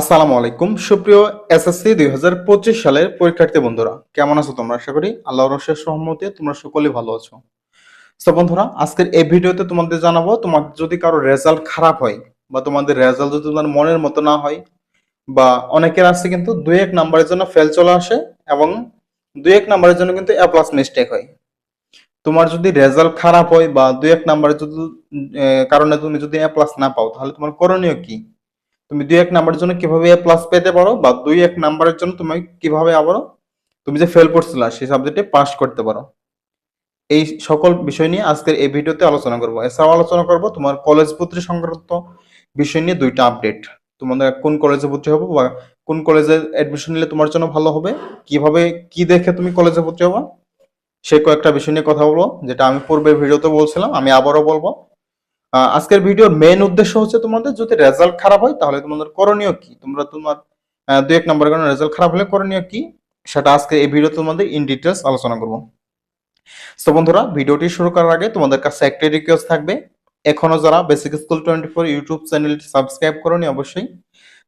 আসসালামু আলাইকুম। সুপ্রিয় এসএসসি দুই হাজার পঁচিশ সালের পরীক্ষার্থী বন্ধুরা, কেমন আছো তোমরা? আশা করি আল্লাহর রশের সহমতে তোমরা সকলেই ভালো আছো। তো বন্ধুরা, আজকের এই ভিডিওতে তোমাদের জানাব, তোমার যদি কারও রেজাল্ট খারাপ হয় বা তোমাদের রেজাল্ট যদি তোমার মনের মতো না হয়, বা অনেকের আছে কিন্তু দুই এক নাম্বারের জন্য ফেল চলে আসে এবং দুই এক নাম্বারের জন্য কিন্তু এ প্লাস মিস্টেক হয়। তোমার যদি রেজাল্ট খারাপ হয় বা দুই এক নাম্বারের যদি কারণে তুমি যদি এ প্লাস না পাও, তাহলে তোমার করণীয় কি? তুমি দুই এক নাম্বারের জন্য কীভাবে এ প্লাস পেতে পারো বা দুই এক নাম্বারের জন্য তুমি কীভাবে আবারও তুমি যে ফেল করছিল সেই সাবজেক্টে পাস করতে পারো। এই সকল বিষয় নিয়ে আজকের এই ভিডিওতে আলোচনা করব। এছাড়াও আলোচনা করব তোমার কলেজ ভর্তি সংক্রান্ত বিষয় নিয়ে দুইটা আপডেট তোমাদের কোন কলেজে ভর্তি হবে বা কোন কলেজে অ্যাডমিশন নিলে তোমার জন্য ভালো হবে, কীভাবে, কি দেখে তুমি কলেজে ভর্তি হব সে কয়েকটা বিষয় নিয়ে কথা বলব, যেটা আমি পূর্বের ভিডিওতে বলছিলাম, আমি আবারও বলব। আজকের ভিডিওর মেন উদ্দেশ্য হচ্ছে তোমাদের যদি রেজাল্ট খারাপ হয়, তাহলে তোমাদের করণীয় কি? তোমরা তোমার দুই এক নম্বরের কারণে রেজাল্ট খারাপ হলে করণীয় কি? সেটা আজকে এই ভিডিওতে তোমাদের ইন ডিটেলস আলোচনা করব। তো বন্ধুরা, ভিডিওটি শুরু করার আগে তোমাদের কাছে একটাই রিকোয়েস্ট থাকবে। এখনও যারা basic school twenty four YouTube চ্যানেলটি সাবস্ক্রাইব করনি অবশ্যই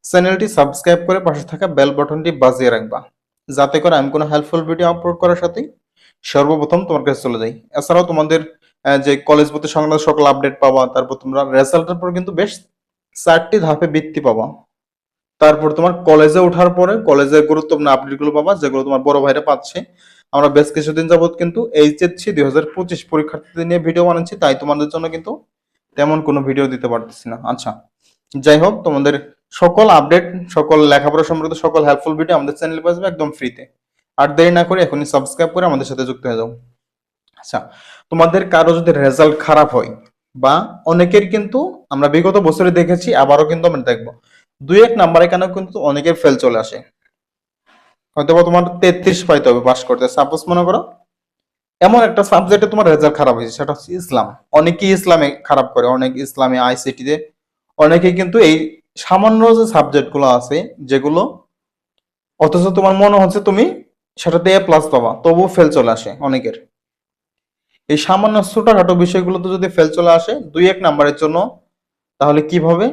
চ্যানেলটি সাবস্ক্রাইব করে পাশে থাকা বেল বাটনটি বাজিয়ে রাখবা। যাতে করে আমি কোনো হেল্পফুল ভিডিও আপলোড করার সাথেই সর্বপ্রথম তোমার কাছে চলে যাই। এছাড়াও তোমাদের যে কলেজ ভর্তি সংক্রান্ত সকল আপডেট পাবা, তারপর তোমরা রেজাল্টের পর কিন্তু বেশ চারটি ধাপে বৃত্তি পাবা। তারপর তোমার কলেজে ওঠার পরে কলেজের গুরুত্বপূর্ণ আপডেটগুলো পাবা, যেগুলো তোমার বড় ভাইরা পাচ্ছে। আমরা বেশ কিছুদিন যাবত কিন্তু এইচএসসি দুই হাজার পঁচিশ পরীক্ষার্থীদের নিয়ে ভিডিও বানাচ্ছি, তাই তোমাদের জন্য কিন্তু তেমন কোনো ভিডিও দিতে পারতেছি না। আচ্ছা যাই হোক, তোমাদের সকল আপডেট সকল লেখাপড়া সম্পর্কিত সকল হেল্পফুল ভিডিও আমাদের চ্যানেলে যাবে একদম ফ্রিতে আর দেরি না করে এখনই সাবস্ক্রাইব করে আমাদের সাথে যুক্ত হয়ে যাও। আচ্ছা তোমাদের কারও যদি রেজাল্ট খারাপ হয়, বা অনেকের কিন্তু আমরা বিগত বছরে দেখেছি, আবারও কিন্তু আমরা দেখব। দুই এক নাম্বারে কেন কিন্তু অনেকের ফেল চলে আসে। হয়তো তোমার তেত্রিশ পাইতে হবে পাস করতে। সাপোজ মনে করো, এমন একটা সাবজেক্টে তোমার রেজাল্ট খারাপ হয়েছে, সেটা হচ্ছে ইসলাম। অনেকেই ইসলামে খারাপ করে, অনেক ইসলামে আইসিটিতে অনেকেই কিন্তু এই সামান্য যে সাবজেক্টগুলো আছে, যেগুলো অথচ তোমার মনে হচ্ছে তুমি সেটাতে এ প্লাস পাবা, তবুও ফেল চলে আসে অনেকের। এই সামান্য ছোটখাটো বিষয়গুলোতে যদি ফেল চলে আসে, দুই এক নাম্বারের জন্য, তাহলে কীভাবে?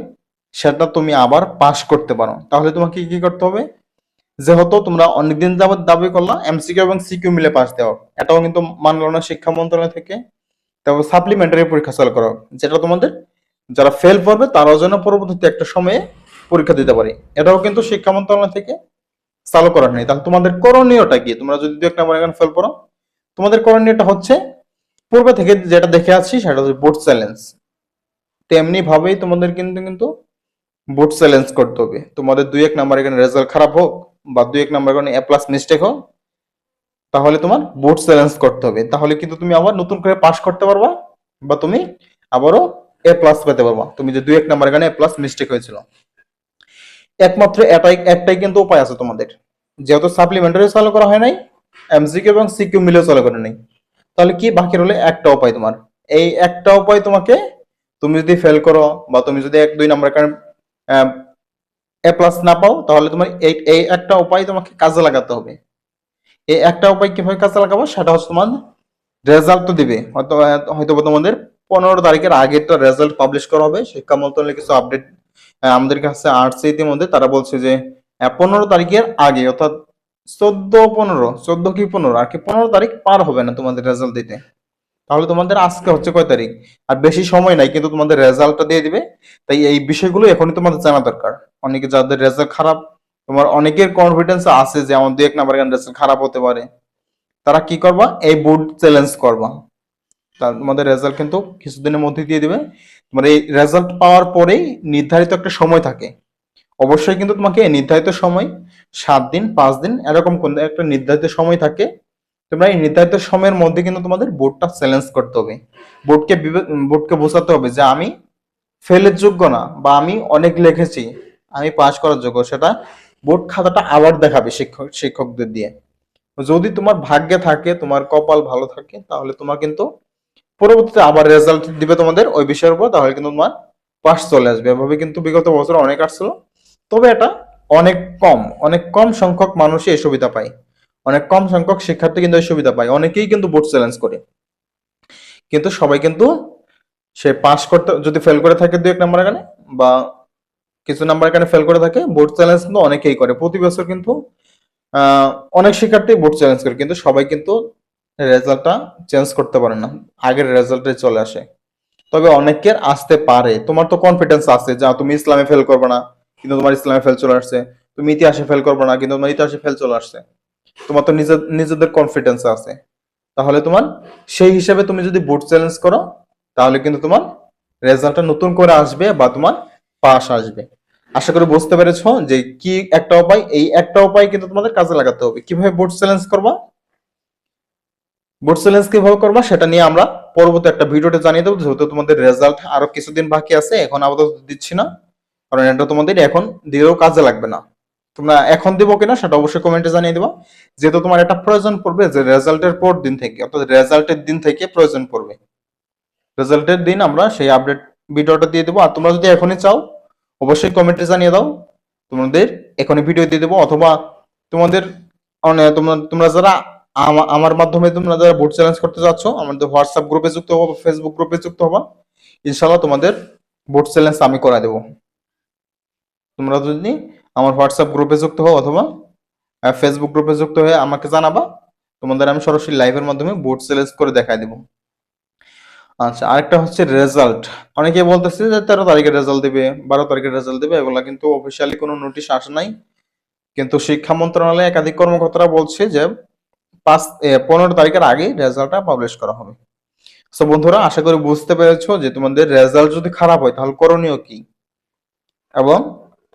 সেটা তুমি আবার পাস করতে পারো। তাহলে তোমাকে কি করতে হবে? যেহেতু তোমরা অনেকদিন যাবত দাবি করলা এমসিকিউ এবং সিকিউ মিলে পাস দেওয়া। এটাও কিন্তু মানলো না শিক্ষা মন্ত্রণালয় থেকে। তারপর সাপ্লিমেন্টারি পরীক্ষা চালু করো, যেটা তোমাদের যারা ফেল করবে, তারাও যেন পরবর্তীতে একটা সময়ে পরীক্ষা দিতে পারে। এটাও কিন্তু শিক্ষা মন্ত্রণালয় থেকে চালু করা নেই তাহলে তোমাদের করণীয়টা কি? তোমরা যদি দু এক নাম্বার এখানে ফেল করো, তোমাদের করণীয়টা হচ্ছে পূর্বে থেকে যেটা দেখে আসছি সেটা হচ্ছে বুট চ্যালেঞ্জ তেমনি ভাবেই তোমাদের কিন্তু কিন্তু বুট চ্যালেঞ্জ করতে হবে। তোমাদের দুই এক নাম্বার এখানে রেজাল্ট খারাপ হোক বা দুই এক নাম্বার এখানে এ প্লাস মিস্টেক হোক, তাহলে তোমার বুট চ্যালেঞ্জ করতে হবে। তাহলে কিন্তু তুমি আবার নতুন করে পাস করতে পারবা বা তুমি আবারও এ প্লাস পেতে পারবা। তুমি যে দুই এক নাম্বার এখানে এ প্লাস মিস্টেক হয়েছিল। একমাত্র এটাই, একটাই কিন্তু উপায় আছে তোমাদের। যেহেতু সাপ্লিমেন্টারি চালু করা হয় নাই এমসিকিউ এবং সিকিউ মিলেও চালু করে নাই। তাহলে কি বাকি রইলে? একটা উপায় তোমার। এই একটা উপায় তোমাকে তুমি যদি ফেল করো বা তুমি যদি এক, দুই নাম্বার কারণ এ প্লাস না পাও, তাহলে তোমার এই এই একটা উপায় তোমাকে কাজে লাগাতে হবে। এই একটা উপায় কীভাবে কাজে লাগাবো? সেটা হচ্ছে তোমার রেজাল্ট তো দিবে। হয়তো হয়তো তোমাদের পনেরো তারিখের আগে তো রেজাল্ট পাবলিশ করা হবে। শিক্ষা মন্ত্রণালয় কিছু আপডেট আমাদের কাছে আসছে ইতিমধ্যে। তারা বলছে যে পনেরো তারিখের আগে, অর্থাৎ চোদ্দ পনেরো, চোদ্দ কি পনেরো? আর কি পনেরো তারিখ পার হবে না তোমাদের রেজাল্ট দিতে। তাহলে তোমাদের আজকে হচ্ছে কয় তারিখ? আর বেশি সময় নাই, কিন্তু তোমাদের রেজাল্টটা দিয়ে দিবে। তাই এই বিষয়গুলো এখনই তোমাদের জানা দরকার। অনেকে যাদের রেজাল্ট খারাপ, তোমার অনেকের কনফিডেন্স আছে যে আমার দু এক নাম্বার রেজাল্ট খারাপ হতে পারে। তারা কি করবা? এই বোর্ড চ্যালেঞ্জ করবা। তোমাদের রেজাল্ট কিন্তু কিছুদিনের মধ্যে দিয়ে দিবে। তোমার এই রেজাল্ট পাওয়ার পরেই নির্ধারিত একটা সময় থাকে। অবশ্যই কিন্তু তোমাকে নির্ধারিত সময় সাত দিন, পাঁচ দিন, এরকম কোন একটা নির্ধারিত সময় থাকে। তোমরা এই নির্ধারিত সময়ের মধ্যে কিন্তু তোমাদের বোর্ডটা চ্যালেঞ্জ করতে হবে। বোর্ডকে বোর্ডকে বোঝাতে হবে যে আমি ফেলের যোগ্য না বা আমি অনেক লিখেছি, আমি পাস করার যোগ্য। সেটা বোর্ড খাতাটা আবার দেখাবে শিক্ষক শিক্ষকদের দিয়ে। যদি তোমার ভাগ্যে থাকে, তোমার কপাল ভালো থাকে, তাহলে তোমার কিন্তু পরবর্তীতে আবার রেজাল্ট দিবে তোমাদের ওই বিষয়ের উপর, তাহলে কিন্তু তোমার পাস চলে আসবে। এভাবে কিন্তু বিগত বছর অনেক আসছিল। তবে এটা অনেক কম অনেক কম সংখ্যক মানুষই এই সুবিধা পায়। অনেক কম সংখ্যক শিক্ষার্থী কিন্তু এই সুবিধা পায়। অনেকেই কিন্তু বোর্ড চ্যালেঞ্জ করে। কিন্তু সবাই কিন্তু সে পাস করতে, যদি ফেল করে থাকে দু এক নম্বর এখানে বা কিছু নাম্বার এখানে ফেল করে থাকে বোর্ড চ্যালেঞ্জ কিন্তু অনেকেই করে। প্রতি বছর কিন্তু অনেক শিক্ষার্থী বোর্ড চ্যালেঞ্জ করে, কিন্তু সবাই কিন্তু রেজাল্টটা চেঞ্জ করতে পারে না। আগের রেজাল্টে চলে আসে। তবে অনেকের আসতে পারে। তোমার তো কনফিডেন্স আছে যা তুমি ইসলামে ফেল করবে না। কিন্তু তোমার ইসলামে ফেল চলে আসছে। তুমি ইতিহাসে ফেল করবে না, কিন্তু তোমার ইতিহাসে ফেল চলে আসছে। তোমার তো নিজের, নিজেদের কনফিডেন্স আছে। তাহলে তোমার সেই হিসাবে তুমি যদি বোর্ড চ্যালেঞ্জ করো, তাহলে কিন্তু তোমার রেজাল্টটা নতুন করে আসবে বা তোমার পাস আসবে। আশা করি বুঝতে পেরেছ যে কি একটা উপায়, এই একটা উপায় কিন্তু তোমাদের কাজে লাগাতে হবে। কীভাবে বোর্ড চ্যালেঞ্জ করবা? বোর্ড চ্যালেঞ্জ কীভাবে করবা সেটা নিয়ে আমরা পরবর্তী একটা ভিডিওতে জানিয়ে দেবো। যেহেতু তোমাদের রেজাল্ট আরও কিছুদিন বাকি আছে, এখন আপাতত দিচ্ছি না। কারণ এটা তোমাদের এখন দিলেও কাজে লাগবে না। তোমরা এখন দিব কিনা সেটা অবশ্যই কমেন্টে জানিয়ে দিবা। যেহেতু তোমার একটা প্রয়োজন পড়বে, যে রেজাল্টের পর দিন থেকে, অর্থাৎ রেজাল্টের দিন থেকে প্রয়োজন পড়বে। রেজাল্টের দিন আমরা সেই আপডেট ভিডিওটা দিয়ে দেবো। আর তোমরা যদি এখনই চাও, অবশ্যই কমেন্টে জানিয়ে দাও। তোমাদের এখনই ভিডিও দিয়ে দেবো। অথবা তোমাদের তোমরা তোমরা যারা আমা- আমার মাধ্যমে তোমরা যারা ভোট চ্যালেঞ্জ করতে যাচ্ছ, আমাদের হোয়াটসঅ্যাপ গ্রুপে যুক্ত হব, ফেসবুক গ্রুপে যুক্ত হবা ইনশাল্লাহ তোমাদের ভোট চ্যালেঞ্জ আমি করা দেবো। তোমরা যদি আমার হোয়াটসঅ্যাপ গ্রুপে যুক্ত হও অথবা ফেসবুক গ্রুপে যুক্ত হয়ে আমাকে জানাবা, তোমাদের আমি সরাসরি লাইভের মাধ্যমে বোর্ড চ্যালেঞ্জ করে দেখাই দেবো। আচ্ছা আরেকটা হচ্ছে রেজাল্ট অনেকে বলতেছে যে তেরো তারিখে রেজাল্ট দেবে, বারো তারিখে রেজাল্ট দেবে, এগুলা কিন্তু অফিসিয়ালি কোনো নোটিশ আসে নাই। কিন্তু শিক্ষা মন্ত্রণালয়ে একাধিক কর্মকর্তারা বলছে যে পাঁচ পনেরো তারিখের আগে রেজাল্টটা পাবলিশ করা হবে। সো বন্ধুরা, আশা করি বুঝতে পেরেছ যে তোমাদের রেজাল্ট যদি খারাপ হয় তাহলে করণীয় কি? এবং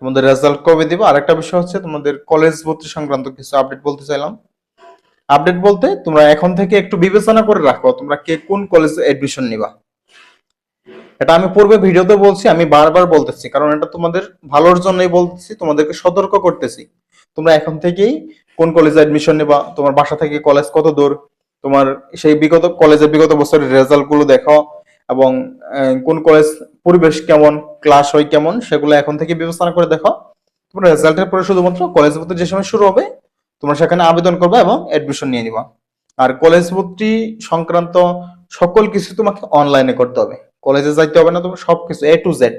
তোমাদের রেজাল্ট কবে দিবে? আরেকটা বিষয় হচ্ছে তোমাদের কলেজ ভর্তি সংক্রান্ত কিছু আপডেট বলতে চাইলাম। আপডেট বলতে তোমরা এখন থেকে একটু বিবেচনা করে রাখো তোমরা কে কোন কলেজে এডমিশন নিবা। এটা আমি পূর্বে ভিডিওতে বলছি, আমি বারবার বলতেছি, কারণ এটা তোমাদের ভালোর জন্যই বলতেছি তোমাদেরকে সতর্ক করতেছি। তোমরা এখন থেকেই কোন কলেজে অ্যাডমিশন নিবা, তোমার বাসা থেকে কলেজ কত দূর, তোমার সেই বিগত কলেজের বিগত বছরের রেজাল্টগুলো দেখো। এবং কোন কলেজ পরিবেশ কেমন ক্লাস হয় কেমন, সেগুলো এখন থেকে বিবেচনা করে দেখো। তোমার রেজাল্টের পরে শুধুমাত্র কলেজ ভর্তি যে সময় শুরু হবে, তোমরা সেখানে আবেদন করবে এবং অ্যাডমিশন নিয়ে নিবা। আর কলেজ ভর্তি সংক্রান্ত সকল কিছু তোমাকে অনলাইনে করতে হবে। কলেজে যাইতে হবে না, তোমার সবকিছু এ টু জেড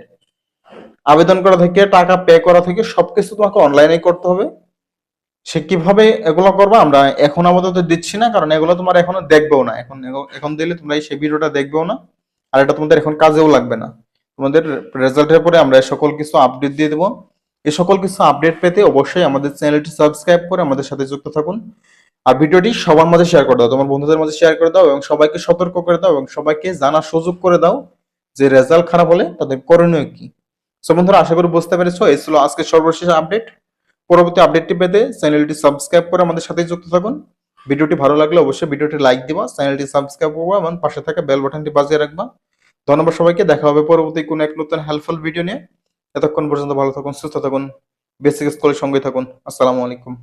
আবেদন করা থেকে, টাকা পে করা থেকে সবকিছু তোমাকে অনলাইনে করতে হবে। সে কীভাবে এগুলো করবা আমরা এখন আপাতত দিচ্ছি না, কারণ এগুলো তোমার এখনও দেখবেও না। এখন এখন দিলে তোমরা এই সেই ভিডিওটা দেখবেও না। আর এটা তোমাদের এখন কাজেও লাগবে না। তোমাদের রেজাল্টের পরে আমরা সকল কিছু আপডেট দিয়ে দেবো। এই সকল কিছু আপডেট পেতে অবশ্যই আমাদের চ্যানেলটি সাবস্ক্রাইব করে আমাদের সাথে যুক্ত থাকুন। আর ভিডিওটি সবার মাঝে শেয়ার করে দাও, তোমার বন্ধুদের মাঝে শেয়ার করে দাও এবং সবাইকে সতর্ক করে দাও এবং সবাইকে জানার সুযোগ করে দাও যে রেজাল্ট খারাপ হলে তাদের করণীয় কি। সো বন্ধুরা, আশা করি বুঝতে পেরেছ, এই ছিল আজকে সর্বশেষ আপডেট পরবর্তী আপডেটটি পেতে চ্যানেলটি সাবস্ক্রাইব করে আমাদের সাথে যুক্ত থাকুন। ভিডিওটি ভালো লাগলে অবশ্যই ভিডিওটি লাইক দিবা চ্যানেলটি সাবস্ক্রাইব করবা এবং পাশে থাকা বেল বাটনটি বাজিয়ে রাখবা। ধন্যবাদ সবাইকে, দেখা হবে পরবর্তী কোনো এক নতুন হেল্পফুল ভিডিও নিয়ে। এতক্ষণ পর্যন্ত ভালো থাকুন, সুস্থ থাকুন বেসিক স্কুলের সঙ্গে থাকুন। আসসালামু আলাইকুম।